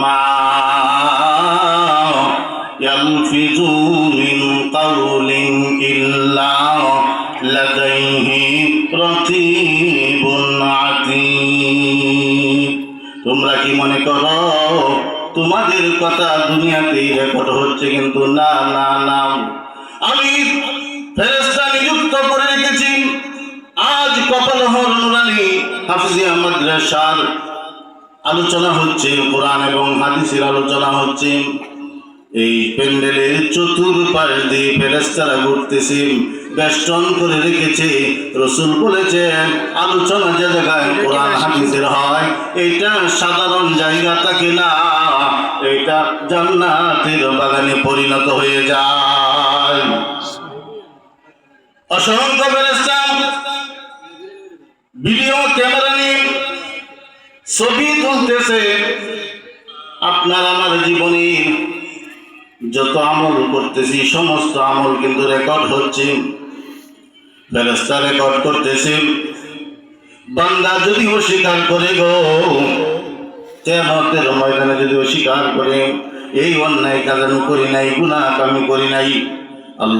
ما يلفظ من قول إلا لديه رقيب عتيد তোমরা কি মনে করো তোমাদের কথা দুনিয়াতেই রেকর্ড হচ্ছে কিন্তু না না না আমি ফেরেস্তা নিযুক্ত করে রেখেছি আজ কপালহর নুরানি হাফিজিয়া মাদ্রাসার আলোচনা হচ্ছে, কোরআন এবং হাদিসের আলোচনা হচ্ছে। এই প্যান্ডেলের চতুর্পাশ দিয়ে ফেরেস্তারা ঘুরতেছে, বেষ্টন করে রেখেছে। রসুল বলেছেন, আলোচনা যে জায়গায় কোরআন, হাদিসের হয়, এটা সাধারণ জায়গা থাকে না। এটা জান্নাতের বাগানে পরিণত হয়ে যায়। অসংখ্য ফেরেস্তা ভিডিও, ক্যামেরা নিয়ে ছবি তুলতেছে। আপনার আমার জীবনে যত আমল করতেছি, সমস্ত আমল কিন্তু রেকর্ড হচ্ছে। ফেরেস্তা রেকর্ড করতেছে। বান্দা যদি অস্বীকার করে গো কেমতের ময়দানে যদি অস্বীকার করে, এই অন্যায় কাজ আমি করি নাই গুণা আমি করি নাই, আল্লাহ